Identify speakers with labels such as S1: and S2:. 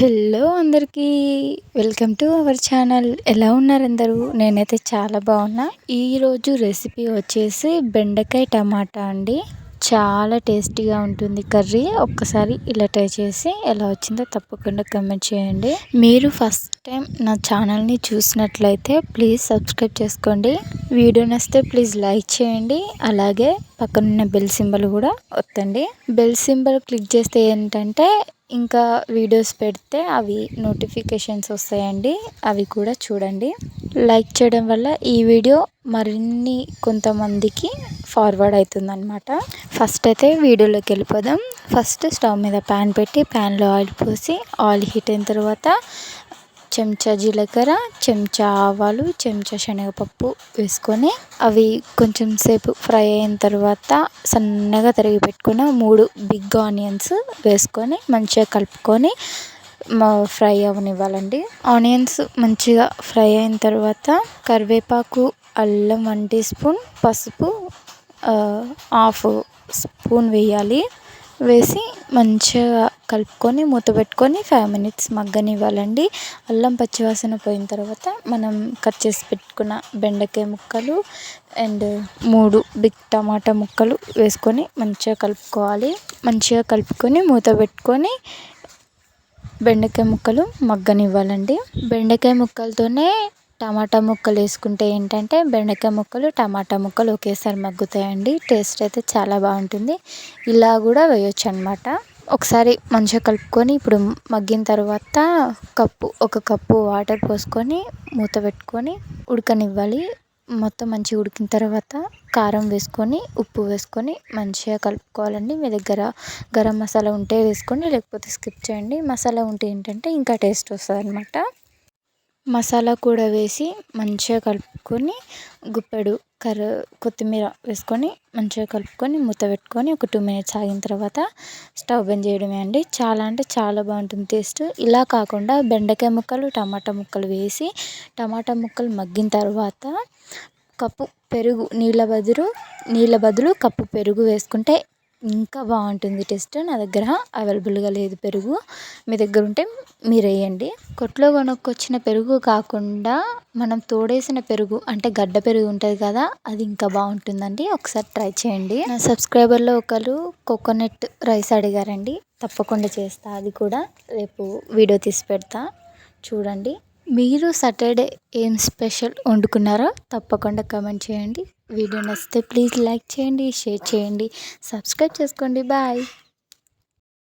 S1: Hello అందరికీ welcome to our channel. ఎలా ఉన్నారు అందరూ? నేనైతే చాలా బాగున్నా. ఈరోజు రెసిపీ వచ్చేసి బెండకాయ టమాటా అండి. చాలా టేస్టీగా ఉంటుంది కర్రీ. ఒక్కసారి ఇలా ట్రై చేసి ఎలా వచ్చిందో తప్పకుండా కమెంట్ చేయండి. మీరు ఫస్ట్ టైం నా ఛానల్ని చూసినట్లయితే ప్లీజ్ సబ్స్క్రైబ్ చేసుకోండి. వీడియో నచ్చితే ప్లీజ్ లైక్ చేయండి. అలాగే పక్కనున్న బెల్ సింబల్ కూడా వత్తండి బెల్ సింబల్ క్లిక్ చేస్తే ఏంటంటే ఇంకా వీడియోస్ పెడితే అవి నోటిఫికేషన్స్ వస్తాయండి. అవి కూడా చూడండి. లైక్ చేయడం వల్ల ఈ వీడియో మరిన్ని కొంతమందికి ఫార్వర్డ్ అవుతుందన్నమాట ఫస్ట్ అయితే వీడియోలోకి వెళ్ళిపోదాం. ఫస్ట్ స్టవ్ మీద ప్యాన్ పెట్టి ప్యాన్లో ఆయిల్ పోసి ఆయిల్ హీట్ అయిన తర్వాత చెంచా జీలకర్ర చెంచా ఆవాలు చెంచా శనగపప్పు వేసుకొని అవి కొంచెం సేపు ఫ్రై అయిన తర్వాత సన్నగా తరిగి పెట్టుకున్న మూడు బిగ్ ఆనియన్స్ వేసుకొని మంచిగా కలుపుకొని ఫ్రై అవనివ్వాలండి. ఆనియన్స్ మంచిగా ఫ్రై అయిన తర్వాత కరివేపాకు అల్లం వన్ టీ స్పూన్ పసుపు హాఫ్ స్పూన్ వేయాలి. వేసి మంచిగా కలుపుకొని మూత పెట్టుకొని ఫైవ్ మినిట్స్ మగ్గనివ్వాలండి. అల్లం పచ్చివాసన పోయిన తర్వాత మనం కట్ చేసి పెట్టుకున్న బెండకాయ ముక్కలు అండ్ మూడు బిగ్ టమాటా ముక్కలు వేసుకొని మంచిగా కలుపుకోవాలి. మంచిగా కలుపుకొని మూత పెట్టుకొని బెండకాయ ముక్కలు మగ్గనివ్వాలండి. బెండకాయ ముక్కలతోనే టమాటా ముక్కలు వేసుకుంటే ఏంటంటే బెండకాయ ముక్కలు టమాటా ముక్కలు ఒకేసారి మగ్గుతాయండి. టేస్ట్ అయితే చాలా బాగుంటుంది. ఇలా కూడా వేయొచ్చు అనమాట ఒకసారి మంచిగా కలుపుకొని ఇప్పుడు మగ్గిన తర్వాత కప్పు ఒక కప్పు వాటర్ పోసుకొని మూత పెట్టుకొని ఉడకనివ్వాలి. మొత్తం మంచిగా ఉడికిన తర్వాత కారం వేసుకొని ఉప్పు వేసుకొని మంచిగా కలుపుకోవాలండి. మీ దగ్గర గరం మసాలా ఉంటే వేసుకొని లేకపోతే స్కిప్ చేయండి. మసాలా ఉంటే ఏంటంటే ఇంకా టేస్ట్ వస్తుంది అనమాట మసాలా కూడా వేసి మంచిగా కలుపుకొని గుప్పెడు కర్రీ కొత్తిమీర వేసుకొని మంచిగా కలుపుకొని మూత పెట్టుకొని ఒక టూ మినిట్స్ ఆగిన తర్వాత స్టవ్ బంద్ చేయడమే అండి. చాలా అంటే చాలా బాగుంటుంది టేస్ట్. ఇలా కాకుండా బెండకాయ ముక్కలు టమాటా ముక్కలు వేసి టమాటా ముక్కలు మగ్గిన తర్వాత కప్పు పెరుగు నీళ్ళ బదులు నీళ్ళ బదులు కప్పు పెరుగు వేసుకుంటే ఇంకా బాగుంటుంది టేస్ట్ నా దగ్గర. అవైలబుల్గా లేదు పెరుగు. మీ దగ్గర ఉంటే మీరు వేయండి కొట్లో కొనుక్కొచ్చిన పెరుగు కాకుండా మనం తోడేసిన పెరుగు అంటే గడ్డ పెరుగు ఉంటుంది కదా అది ఇంకా బాగుంటుందండి. ఒకసారి ట్రై చేయండి. నా సబ్స్క్రైబర్లో ఒకరు కోకోనట్ రైస్ అడిగారండి. తప్పకుండా చేస్తా అది కూడా రేపు వీడియో తీసి పెడతా. చూడండి. మీరు సాటర్డే ఏం స్పెషల్ వండుకున్నారో తప్పకుండా కమెంట్ చేయండి. వీడియో నచ్చితే ప్లీజ్ లైక్ చేయండి షేర్ చేయండి. సబ్స్క్రైబ్ చేసుకోండి. బాయ్